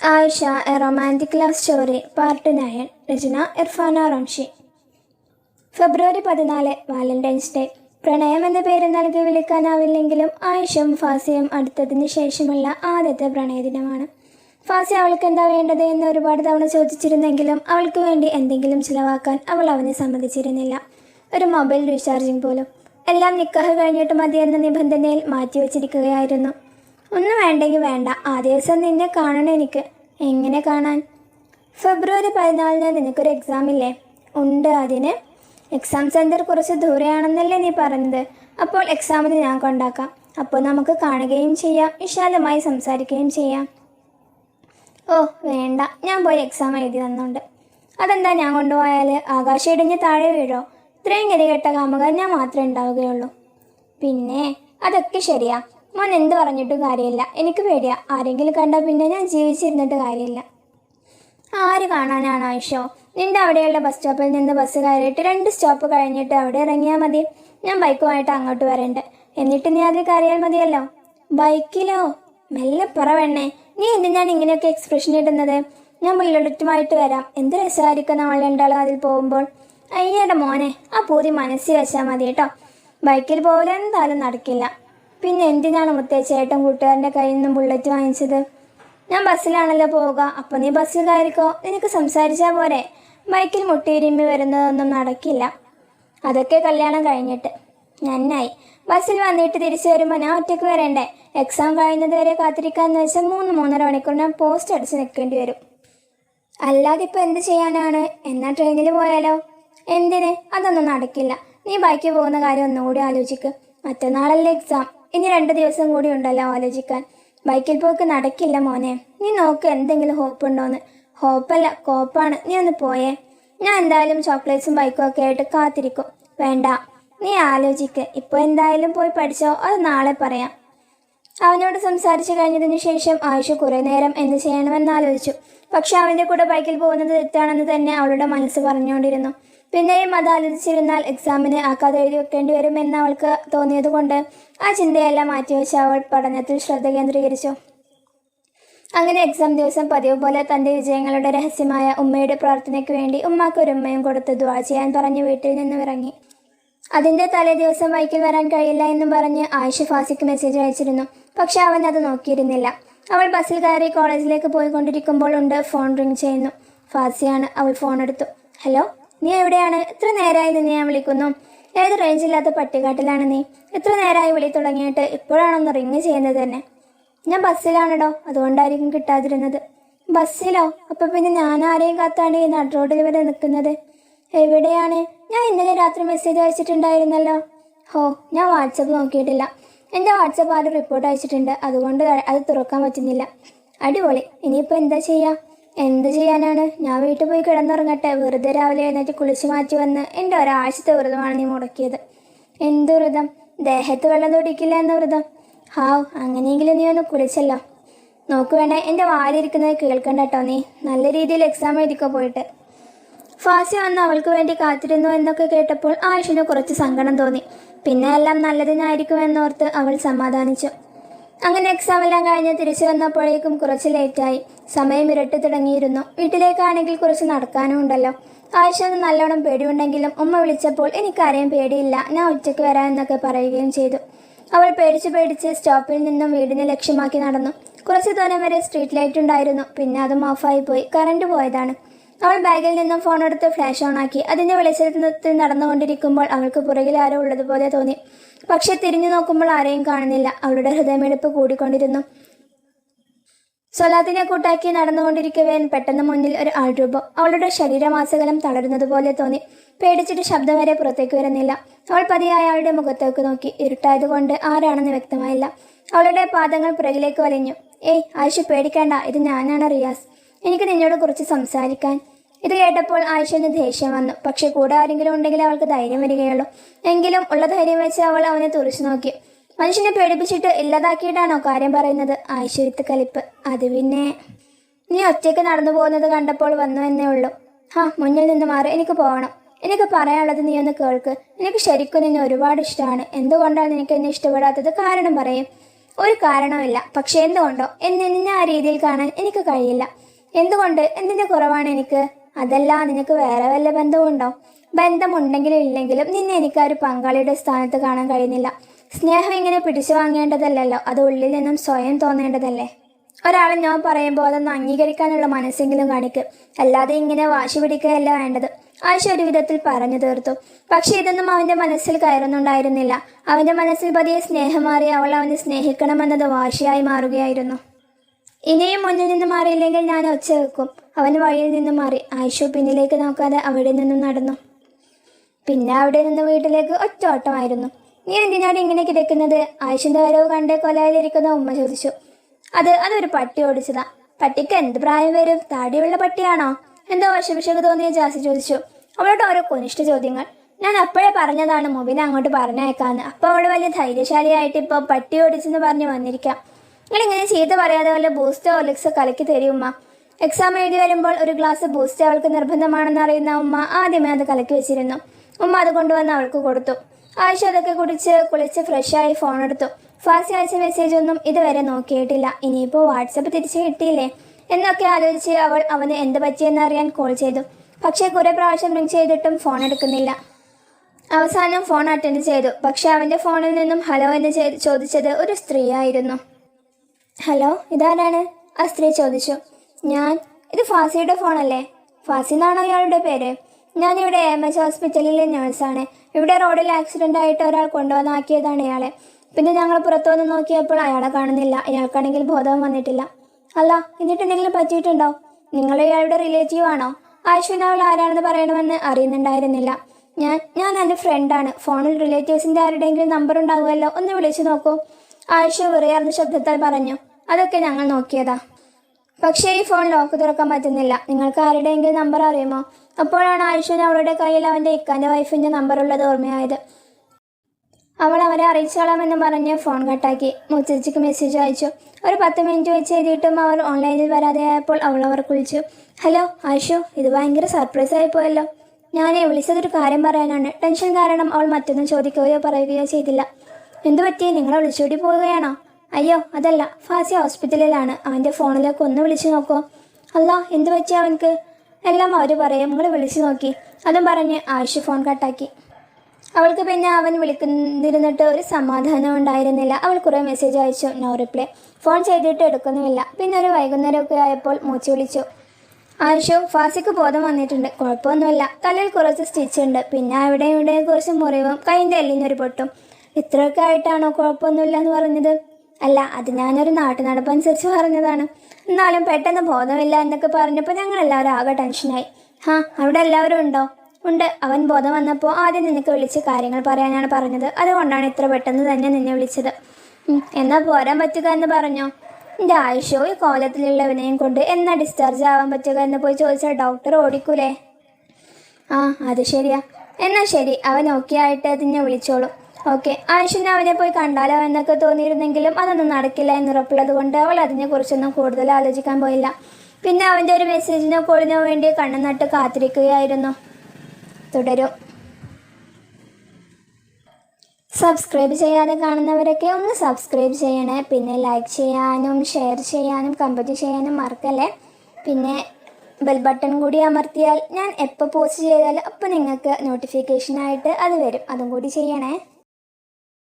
Ayisha a romantic love story part nine രചന ഇർഫാന റംഷി. ഫെബ്രുവരി പതിനാല് Valentine's day. പ്രണയം എന്ന പേര് നൽകി വിളിക്കാനാവില്ലെങ്കിലും ആയിഷയും ഫാസിയും അടുത്തതിന് ശേഷമുള്ള ആദ്യത്തെ പ്രണയദിനമാണ് ഫാസി അവൾക്ക് എന്താ വേണ്ടത് എന്ന് ഒരുപാട് തവണ ചോദിച്ചിരുന്നെങ്കിലും അവൾക്ക് വേണ്ടി എന്തെങ്കിലും ചിലവാക്കാൻ അവൾ അവനെ സമ്മതിച്ചിരുന്നില്ല. ഒരു മൊബൈൽ റീചാർജിങ് പോലും. എല്ലാം നിക്കാഹ് കഴിഞ്ഞിട്ട് മതി എന്ന നിബന്ധനയിൽ മാറ്റിവെച്ചിരിക്കുകയായിരുന്നു. ഒന്നും വേണ്ടെങ്കിൽ വേണ്ട. ആ ദിവസം നിന്നെ കാണണം എനിക്ക്. എങ്ങനെ കാണാൻ? ഫെബ്രുവരി പതിനാലിന് നിനക്കൊരു എക്സാം ഇല്ലേ? ഉണ്ട് അതിന്. എക്സാം സെന്റർ കുറച്ച് ദൂരെയാണെന്നല്ലേ നീ പറഞ്ഞത്. അപ്പോൾ എക്സാമിന് ഞാൻ കൊണ്ടാക്കാം. അപ്പോൾ നമുക്ക് കാണുകയും ചെയ്യാം. വിശാലമായി സംസാരിക്കുകയും ചെയ്യാം. ഓ വേണ്ട. ഞാൻ പോയി എക്സാം എഴുതി തന്നുണ്ട്. അതെന്താ ഞാൻ കൊണ്ടുപോയാൽ ആകാശം ഇടിഞ്ഞ് താഴെ വീഴോ? ഇത്രയും ഗതികെട്ട കാമുകൻ ഞാൻ മാത്രമേ ഉണ്ടാവുകയുള്ളൂ. പിന്നെ അതൊക്കെ ശരിയാ. മോൻ എന്ത് പറഞ്ഞിട്ടും കാര്യമില്ല. എനിക്ക് പേടിയാ. ആരെങ്കിലും കണ്ടാൽ പിന്നെ ഞാൻ ജീവിച്ചിരുന്നിട്ട് കാര്യമില്ല. ആര് കാണാനാണ് ആയിഷോ? നിന്റെ അവിടെയുള്ള ബസ് സ്റ്റോപ്പിൽ നിന്ന് ബസ് കയറിയിട്ട് രണ്ട് സ്റ്റോപ്പ് കഴിഞ്ഞിട്ട് അവിടെ ഇറങ്ങിയാൽ മതി. ഞാൻ ബൈക്കുമായിട്ട് അങ്ങോട്ട് വരണ്ട്. എന്നിട്ട് നീ അതിൽ കയറിയാൽ മതിയല്ലോ. ബൈക്കിലോ മെല്ലെ പറ നീ നീ എന്തിനാണ് ഇങ്ങനെയൊക്കെ എക്സ്പ്രഷൻ ഇടുന്നത്? ഞാൻ ബുള്ളറ്റുമായിട്ട് വരാം. എന്ത് രസമായിരിക്കും നമ്മൾ രണ്ടാളും അതിൽ പോകുമ്പോൾ? അയ്യയുടെ മോനെ ആ പൂതി മനസ്സിൽ വെച്ചാൽ മതി കേട്ടോ. ബൈക്കിൽ പോകലെന്തായാലും നടക്കില്ല. പിന്നെ എന്തിനാണ് മുത്തേച്ചേട്ടൻ കൂട്ടുകാരന്റെ കയ്യിൽ നിന്നും ബുള്ളറ്റ് വാങ്ങിച്ചത്? ഞാൻ ബസ്സിലാണല്ലോ പോവുക. അപ്പൊ നീ ബസ്സിൽ കയറിക്കോ. നിനക്ക് സംസാരിച്ചാൽ പോരെ. ബൈക്കിൽ മുട്ടിയിരുമ്പി വരുന്നതൊന്നും നടക്കില്ല. അതൊക്കെ കല്യാണം കഴിഞ്ഞിട്ട്. നന്നായി. ബസ്സിൽ വന്നിട്ട് തിരിച്ചു വരുമ്പോൾ ഞാൻ ഒറ്റയ്ക്ക് വരണ്ടേ? എക്സാം കഴിയുന്നത് വരെ കാത്തിരിക്കാന്ന് വെച്ചാൽ മൂന്ന് മൂന്നര മണിക്കൂർ ഞാൻ പോസ്റ്റ് അടിച്ച് നിൽക്കേണ്ടി വരും. അല്ലാതെ ഇപ്പൊ എന്ത് ചെയ്യാനാണ്? എന്നാ ട്രെയിനിൽ പോയാലോ? എന്തിന്? അതൊന്നും നടക്കില്ല. നീ ബൈക്കിൽ പോകുന്ന കാര്യം ഒന്നുകൂടി ആലോചിക്ക്. മറ്റന്നാളല്ലേ എക്സാം ഇനി രണ്ട് ദിവസം കൂടി ഉണ്ടല്ലോ ആലോചിക്കാൻ. ബൈക്കിൽ പോക്ക് നടക്കില്ല മോനെ. നീ നോക്ക് എന്തെങ്കിലും ഹോപ്പ് ഉണ്ടോന്ന്. ഹോപ്പല്ല കോപ്പാണ്. നീ ഒന്ന് പോയേ. ഞാൻ എന്തായാലും ചോക്ലേറ്റ്സും ബൈക്കും ഒക്കെ ആയിട്ട് കാത്തിരിക്കും. വേണ്ട. നീ ആലോചിക്ക്. ഇപ്പൊ എന്തായാലും പോയി പഠിച്ചോ? അത് നാളെ പറയാം. അവനോട് സംസാരിച്ചു കഴിഞ്ഞതിന് ശേഷം ആയിഷ കുറെ നേരം എന്ത് ചെയ്യണമെന്ന് ആലോചിച്ചു. പക്ഷെ അവന്റെ കൂടെ ബൈക്കിൽ പോകുന്നത് തെറ്റാണെന്ന് തന്നെ അവളുടെ മനസ്സ് പറഞ്ഞുകൊണ്ടിരുന്നു. പിന്നെയും അത് ആലോചിച്ചിരുന്നാൽ എക്സാമിന് ആ കഥ എഴുതി വെക്കേണ്ടി വരുമെന്ന് അവൾക്ക് തോന്നിയതുകൊണ്ട് ആ ചിന്തയെല്ലാം മാറ്റിവെച്ച് അവൾ പഠനത്തിൽ ശ്രദ്ധ കേന്ദ്രീകരിച്ചു. അങ്ങനെ എക്സാം ദിവസം പതിവ് പോലെ തന്റെ വിജയങ്ങളുടെ രഹസ്യമായ ഉമ്മയുടെ പ്രാർത്ഥനയ്ക്ക് വേണ്ടി ഉമ്മാക്ക് ഒരു ഉമ്മയും കൊടുത്ത് ദ്വാ ചെയ്യാൻ പറഞ്ഞ് വീട്ടിൽ നിന്നും ഇറങ്ങി. അതിന്റെ തലേ ദിവസം ബൈക്കിൽ വരാൻ കഴിയില്ല എന്നും പറഞ്ഞ് ആയിഷ ഫാസിക്ക് മെസ്സേജ് അയച്ചിരുന്നു. പക്ഷെ അവൻ അത് നോക്കിയിരുന്നില്ല. അവൾ ബസ്സിൽ കയറി കോളേജിലേക്ക് പോയിക്കൊണ്ടിരിക്കുമ്പോൾ ഉണ്ട് ഫോൺ റിങ് ചെയ്യുന്നു. ഫാസിയാണ് അവൾ ഫോൺ എടുത്തു. ഹലോ നീ എവിടെയാണ്? എത്ര നേരമായി നിന്നെ ഞാൻ വിളിക്കുന്നു? ഏത് റേഞ്ചില്ലാത്ത പട്ടികാട്ടിലാണ് നീ? എത്ര നേരമായി വിളി തുടങ്ങിയിട്ട് ഇപ്പോഴാണൊന്ന് റിങ് ചെയ്യുന്നത് തന്നെ ഞാൻ ബസ്സിലാണടോ അതുകൊണ്ടായിരിക്കും കിട്ടാതിരുന്നത്. ബസ്സിലോ അപ്പൊ പിന്നെ ഞാൻ ആരെയും കാത്താണ് ഈ നടുറോഡിൽ വരെ നിൽക്കുന്നത്? എവിടെയാണ്? ഞാൻ ഇന്നലെ രാത്രി മെസ്സേജ് അയച്ചിട്ടുണ്ടായിരുന്നല്ലോ. ഹോ ഞാൻ വാട്സപ്പ് നോക്കിയിട്ടില്ല. എന്റെ വാട്സപ്പ് ആരും റിപ്പോർട്ട് അയച്ചിട്ടുണ്ട്. അതുകൊണ്ട് അത് തുറക്കാൻ പറ്റുന്നില്ല. അടിപൊളി. ഇനിയിപ്പോൾ എന്താ ചെയ്യുക എന്ത് ചെയ്യാനാണ്? ഞാൻ വീട്ടിൽ പോയി കിടന്നുറങ്ങട്ടെ. വെറുതെ രാവിലെ എഴുന്നേറ്റ് കുളിച്ചു മാറ്റി വന്ന് എന്റെ ഒരാഴ്ചത്തെ വ്രതമാണ് നീ മുടക്കിയത്. എന്ത് വ്രതം ദേഹത്ത് വെള്ളം തൊടിക്കില്ല എന്ന വ്രതം ഹാവ് അങ്ങനെയെങ്കിലും നീ ഒന്ന് കുളിച്ചല്ലോ. നോക്ക് വേണേ എന്റെ വാലിരിക്കുന്നത് കേൾക്കണ്ട കേട്ടോ നീ. നല്ല രീതിയിൽ എക്സാം എഴുതിക്കോ പോയിട്ട്. ഫാസി വന്ന് അവൾക്ക് വേണ്ടി കാത്തിരുന്നു എന്നൊക്കെ കേട്ടപ്പോൾ ആയിഷിന് കുറച്ച് സങ്കടം തോന്നി. പിന്നെ എല്ലാം നല്ലതിനായിരിക്കുമെന്നോർത്ത് അവൾ സമാധാനിച്ചു. അങ്ങനെ എക്സാം എല്ലാം കഴിഞ്ഞ് തിരിച്ചു വന്നപ്പോഴേക്കും കുറച്ച് ലേറ്റായി സമയം ഇരട്ടി തുടങ്ങിയിരുന്നു. വീട്ടിലേക്കാണെങ്കിൽ കുറച്ച് നടക്കാനും ഉണ്ടല്ലോ. ആയിഷന് നല്ലോണം പേടിയുണ്ടെങ്കിലും ഉമ്മ വിളിച്ചപ്പോൾ എനിക്കാരെയും പേടിയില്ല. ഞാൻ ഒറ്റയ്ക്ക് വരാം എന്നൊക്കെ പറയുകയും ചെയ്തു. അവൾ പേടിച്ച് പേടിച്ച് സ്റ്റോപ്പിൽ നിന്നും വീടിനെ ലക്ഷ്യമാക്കി നടന്നു. കുറച്ച് ദൂരം വരെ സ്ട്രീറ്റ് ലൈറ്റ് ഉണ്ടായിരുന്നു. പിന്നെ അതും ഓഫായി പോയി. കറണ്ട് പോയതാണ്. അവൾ ബാഗിൽ നിന്നും ഫോൺ എടുത്ത് ഫ്ലാഷ് ഓൺ ആക്കി. അതിന്റെ വെളിച്ചത്തിൽ നടന്നുകൊണ്ടിരിക്കുമ്പോൾ അവൾക്ക് പുറകിൽ ആരോ ഉള്ളതുപോലെ തോന്നി. പക്ഷെ തിരിഞ്ഞു നോക്കുമ്പോൾ ആരെയും കാണുന്നില്ല. അവളുടെ ഹൃദയമെടുപ്പ് കൂടിക്കൊണ്ടിരുന്നു. സ്വലാത്തിനെ കൂട്ടാക്കി നടന്നുകൊണ്ടിരിക്കവേ പെട്ടെന്ന് മുന്നിൽ ഒരു ആൾ രൂപം അവളുടെ ശരീരമാസകലം തളരുന്നത് പോലെ തോന്നി. പേടിച്ചിട്ട് ശബ്ദം വരെ പുറത്തേക്ക് വരുന്നില്ല. അവൾ പതിയെ അയാളുടെ മുഖത്തേക്ക് നോക്കി. ഇരുട്ടായതുകൊണ്ട് ആരാണെന്ന് വ്യക്തമായില്ല. അവളുടെ പാദങ്ങൾ പുറകിലേക്ക് വലിഞ്ഞു. ഏയ് ആയിഷ പേടിക്കേണ്ട. ഇത് ഞാനാണ് റിയാസ്. എനിക്ക് നിന്നോട് കുറച്ച് സംസാരിക്കാൻ. ഇത് കേട്ടപ്പോൾ ആയിഷന് ദേഷ്യം വന്നു. പക്ഷെ കൂടെ ആരെങ്കിലും ഉണ്ടെങ്കിൽ അവൾക്ക് ധൈര്യം വരികയുള്ളൂ. എങ്കിലും ഉള്ള ധൈര്യം വെച്ച് അവൾ അവനെ തുറച്ചു നോക്കി. മനുഷ്യനെ പേടിപ്പിച്ചിട്ട് ഇല്ലാതാക്കിയിട്ടാണോ കാര്യം പറയുന്നത്? ആയിഷരുത്ത് കലിപ്പ്. അത് പിന്നെ നീ ഒറ്റയ്ക്ക് നടന്നു പോകുന്നത് കണ്ടപ്പോൾ വന്നു എന്നേ ഉള്ളൂ. ഹാ മുന്നിൽ നിന്ന് മാറി. എനിക്ക് പോകണം. എനിക്ക് പറയാനുള്ളത് നീ ഒന്ന് കേൾക്ക്. എനിക്ക് ശരിക്കും നിന്നെ ഒരുപാട് ഇഷ്ടമാണ്. എന്തുകൊണ്ടാണ് നിനക്ക് എന്നെ ഇഷ്ടപ്പെടാത്തത്? കാരണം പറയും. ഒരു കാരണവുമില്ല. പക്ഷെ എന്തുകൊണ്ടോ? എന്നെ നിന്നെ ആ രീതിയിൽ കാണാൻ എനിക്ക് കഴിയില്ല. എന്തുകൊണ്ട്? എന്തിന്റെ കുറവാണ് എനിക്ക്? അതല്ല നിനക്ക് വേറെ വല്ല ബന്ധമുണ്ടോ ബന്ധമുണ്ടെങ്കിലും ഇല്ലെങ്കിലും നിന്നെ എനിക്ക് ഒരു പങ്കാളിയുടെ സ്ഥാനത്ത് കാണാൻ കഴിയുന്നില്ല. സ്നേഹം ഇങ്ങനെ പിടിച്ചു വാങ്ങേണ്ടതല്ലല്ലോ. അത് ഉള്ളിൽ നിന്നും സ്വയം തോന്നേണ്ടതല്ലേ? ഒരാളെ ഞാൻ പറയുമ്പോൾ അതൊന്ന് അംഗീകരിക്കാനുള്ള മനസ്സെങ്കിലും കാണിക്കും. അല്ലാതെ ഇങ്ങനെ വാശി പിടിക്കുകയല്ല വേണ്ടത്. ആയിഷ ഒരു വിധത്തിൽ പറഞ്ഞു തീർത്തു. പക്ഷെ ഇതൊന്നും അവന്റെ മനസ്സിൽ കയറുന്നുണ്ടായിരുന്നില്ല. അവന്റെ മനസ്സിൽ പതിയെ സ്നേഹം മാറി അവൾ അവനെ സ്നേഹിക്കണമെന്നത് വാശിയായി മാറുകയായിരുന്നു. ഇനിയും മുന്നിൽ നിന്ന് മാറിയില്ലെങ്കിൽ ഞാൻ ഒച്ച വെക്കും. അവൻ വഴിയിൽ നിന്ന് മാറി. ആയിഷു പിന്നിലേക്ക് നോക്കാതെ അവിടെ നിന്ന് നടന്നു. പിന്നെ അവിടെ നിന്ന് വീട്ടിലേക്ക് ഒറ്റ ഓട്ടമായിരുന്നു. നീ എന്തിനാണ് ഇങ്ങനെ കിടക്കുന്നത്? ആയിഷിന്റെ വരവ് കണ്ടേ കൊലയിലിരിക്കുന്ന ഉമ്മ ചോദിച്ചു. അത് അതൊരു പട്ടി ഓടിച്ചതാ. പട്ടിക്ക് എന്ത് പ്രായം വരും? താടിയുള്ള പട്ടിയാണോ? എന്തോ വശവിഷക്ക് തോന്നിയ ജാസി ചോദിച്ചു. അവളോട് ഓരോ കൊനിഷ്ഠ ചോദ്യങ്ങൾ. ഞാൻ അപ്പോഴേ പറഞ്ഞതാണ് മൊബിനെ അങ്ങോട്ട് പറഞ്ഞയക്കാന്ന്. അപ്പൊ അവൾ വലിയ ധൈര്യശാലിയായിട്ട് ഇപ്പൊ പട്ടി ഓടിച്ചെന്ന് പറഞ്ഞു വന്നിരിക്കാം. നിങ്ങൾ ഇങ്ങനെ ചീത്ത പറയാതെ വല്ല ബൂസ്റ്റോ ഒലിക്സോ കലക്കി തരും ഉമ്മ. എക്സാം എഴുതി വരുമ്പോൾ ഒരു ഗ്ലാസ് ബൂസ്റ്റ് അവൾക്ക് നിർബന്ധമാണെന്ന് അറിയുന്ന ഉമ്മ ആദ്യമേ അത് കലക്കി വെച്ചിരുന്നു. ഉമ്മ അത് കൊണ്ടുവന്ന് അവൾക്ക് കൊടുത്തു. ആയിഷ അതൊക്കെ കുടിച്ച് കുളിച്ച് ഫ്രഷായി ഫോൺ എടുത്തു. ഫാസ്റ്റ് അയച്ച മെസ്സേജ് ഒന്നും ഇതുവരെ നോക്കിയിട്ടില്ല. ഇനിയിപ്പോൾ വാട്സപ്പ് തിരിച്ചു കിട്ടിയില്ലേ? എന്നൊക്കെ ആലോചിച്ച് അവൾ അവന് എന്ത് പറ്റിയെന്ന് അറിയാൻ കോൾ ചെയ്തു. പക്ഷേ കുറേ പ്രാവശ്യം റിങ് ചെയ്തിട്ടും ഫോൺ എടുക്കുന്നില്ല. അവസാനം ഫോൺ അറ്റൻഡ് ചെയ്തു. പക്ഷെ അവന്റെ ഫോണിൽ നിന്നും ഹലോ എന്ന് ചോദിച്ചത് ഒരു സ്ത്രീയായിരുന്നു ഹലോ ഇതാരാണ്? ആ സ്ത്രീ ചോദിച്ചു. ഞാൻ ഇത് ഫാസിയുടെ ഫോണല്ലേ? ഫാസി എന്നാണോ ഇയാളുടെ പേര്? ഞാനിവിടെ എം എച്ച് ഹോസ്പിറ്റലിലെ നേഴ്സാണ് ഇവിടെ റോഡിൽ ആക്സിഡന്റ് ആയിട്ട് ഒരാൾ കൊണ്ടുവന്നാക്കിയതാണ് ഇയാളെ. പിന്നെ ഞങ്ങൾ പുറത്തു വന്ന് നോക്കിയപ്പോൾ അയാളെ കാണുന്നില്ല. ഇയാൾക്കാണെങ്കിൽ ബോധവും വന്നിട്ടില്ല. അല്ല എന്നിട്ട് എന്തെങ്കിലും പറ്റിയിട്ടുണ്ടോ? നിങ്ങൾ ഇയാളുടെ റിലേറ്റീവ് ആണോ? ആശ്വിൻ അവൾ ആരാണെന്ന് പറയണമെന്ന് അറിയുന്നുണ്ടായിരുന്നില്ല. ഞാൻ ഞാൻ എന്റെ ഫ്രണ്ടാണ് ഫോണിൽ റിലേറ്റീവ്സിന്റെ ആരുടെയെങ്കിലും നമ്പർ ഉണ്ടാകുമല്ലോ ഒന്ന് വിളിച്ചു നോക്കൂ. ആയിഷ വെറിയാർന്ന ശബ്ദത്താൽ പറഞ്ഞു. അതൊക്കെ ഞങ്ങൾ നോക്കിയതാ. പക്ഷേ ഈ ഫോൺ ലോക്ക് തുറക്കാൻ പറ്റുന്നില്ല. നിങ്ങൾക്ക് ആരുടെയെങ്കിലും നമ്പർ അറിയുമോ? അപ്പോഴാണ് ആയിഷന് അവളുടെ കയ്യിൽ അവന്റെ ഇക്കാന്റെ വൈഫിന്റെ നമ്പർ ഉള്ളത് ഓർമ്മയായത്. അവൾ അവരെ അറിയിച്ചോളാമെന്ന് പറഞ്ഞ് ഫോൺ കട്ടാക്കി. മുത്തച്ഛിക്ക് മെസ്സേജ് അയച്ചു. ഒരു പത്ത് മിനിറ്റ് വെച്ച് എഴുതിയിട്ടും അവർ ഓൺലൈനിൽ വരാതെയായപ്പോൾ അവൾ അവർക്ക് വിളിച്ചു. ഹലോ ആയിഷു ഇത് ഭയങ്കര സർപ്രൈസ് പോയല്ലോ. ഞാനേ വിളിച്ചതൊരു കാര്യം പറയാനാണ്. ടെൻഷൻ കാരണം അവൾ മറ്റൊന്നും ചോദിക്കുകയോ പറയുകയോ ചെയ്തില്ല. എന്തു പറ്റി നിങ്ങളെ വിളിച്ചുകൂടി പോവുകയാണോ? അയ്യോ അതല്ല. ഫാസി ഹോസ്പിറ്റലിലാണ്. അവന്റെ ഫോണിലേക്ക് ഒന്ന് വിളിച്ചു നോക്കോ. അല്ല എന്ത് പറ്റി അവൻക്ക്? എല്ലാം അവർ പറയും. നിങ്ങൾ വിളിച്ചു നോക്കി. അതും പറഞ്ഞ് ആയിഷ ഫോൺ കട്ടാക്കി. അവൾക്ക് പിന്നെ അവൻ വിളിക്കുന്നിരുന്നിട്ട് ഒരു സമാധാനം ഉണ്ടായിരുന്നില്ല. അവൾ കുറേ മെസ്സേജ് അയച്ചു. നോ റിപ്ലൈ ഫോൺ ചെയ്തിട്ട് എടുക്കുന്നുമില്ല. പിന്നെ ഒരു വൈകുന്നേരമൊക്കെ ആയപ്പോൾ മൂച്ചു വിളിച്ചു. ആയിഷു ഫാസിക്ക് ബോധം വന്നിട്ടുണ്ട്. കുഴപ്പമൊന്നുമില്ല. തലയിൽ കുറച്ച് സ്റ്റിച്ച് ഉണ്ട്. പിന്നെ അവിടെയും ഇവിടെയും കുറച്ച് മുറിവും കൈന്റെ എല്ലിനൊരു പൊട്ടും. ഇത്രയൊക്കെ ആയിട്ടാണോ കുഴപ്പമൊന്നുമില്ല എന്ന് പറഞ്ഞത്? അല്ല അത് ഞാനൊരു നാട്ടു നടപ്പനുസരിച്ച് പറഞ്ഞതാണ്. എന്നാലും പെട്ടെന്ന് ബോധമില്ല എന്നൊക്കെ പറഞ്ഞപ്പോൾ ഞങ്ങൾ എല്ലാവരും ആകെ ടെൻഷനായി. ഹാ അവിടെ എല്ലാവരും ഉണ്ടോ? ഉണ്ട്. അവൻ ബോധം വന്നപ്പോൾ ആദ്യം നിനക്ക് വിളിച്ച് കാര്യങ്ങൾ പറയാനാണ് പറഞ്ഞത്. അതുകൊണ്ടാണ് ഇത്ര പെട്ടെന്ന് തന്നെ നിന്നെ വിളിച്ചത്. എന്നാൽ പോരാൻ പറ്റുക എന്ന് പറഞ്ഞോ? എന്റെ ആയുഷോ ഈ കോലത്തിലുള്ളവനെയും കൊണ്ട് എന്നാ ഡിസ്ചാർജ് ആവാൻ പറ്റുക എന്ന് പോയി ചോദിച്ചാൽ ഡോക്ടർ ഓടിക്കൂലേ? ആ അത് ശരിയാ. എന്നാ ശരി അവൻ ഓക്കെ ആയിട്ട് നിന്നെ വിളിച്ചോളൂ. ഓക്കെ. ആയുഷിന് അവനെ പോയി കണ്ടാലോ എന്നൊക്കെ തോന്നിയിരുന്നെങ്കിലും അതൊന്നും നടക്കില്ല എന്നുറപ്പുള്ളത് കൊണ്ട് അവൾ അതിനെക്കുറിച്ചൊന്നും കൂടുതൽ ആലോചിക്കാൻ പോയില്ല. പിന്നെ അവന്റെ ഒരു മെസ്സേജിനോ കോളിനോ വേണ്ടി കണ്ണു നട്ട് കാത്തിരിക്കുകയായിരുന്നു. തുടരും. സബ്സ്ക്രൈബ് ചെയ്യാതെ കാണുന്നവരൊക്കെ ഒന്ന് സബ്സ്ക്രൈബ് ചെയ്യണേ. പിന്നെ ലൈക്ക് ചെയ്യാനും ഷെയർ ചെയ്യാനും കമന്റ് ചെയ്യാനും മറക്കല്ലേ? പിന്നെ ബെൽ ബട്ടൺ കൂടി അമർത്തിയാൽ ഞാൻ എപ്പോൾ പോസ്റ്റ് ചെയ്താലും അപ്പോൾ നിങ്ങൾക്ക് നോട്ടിഫിക്കേഷനായിട്ട് അത് വരും. അതും കൂടി ചെയ്യണേ.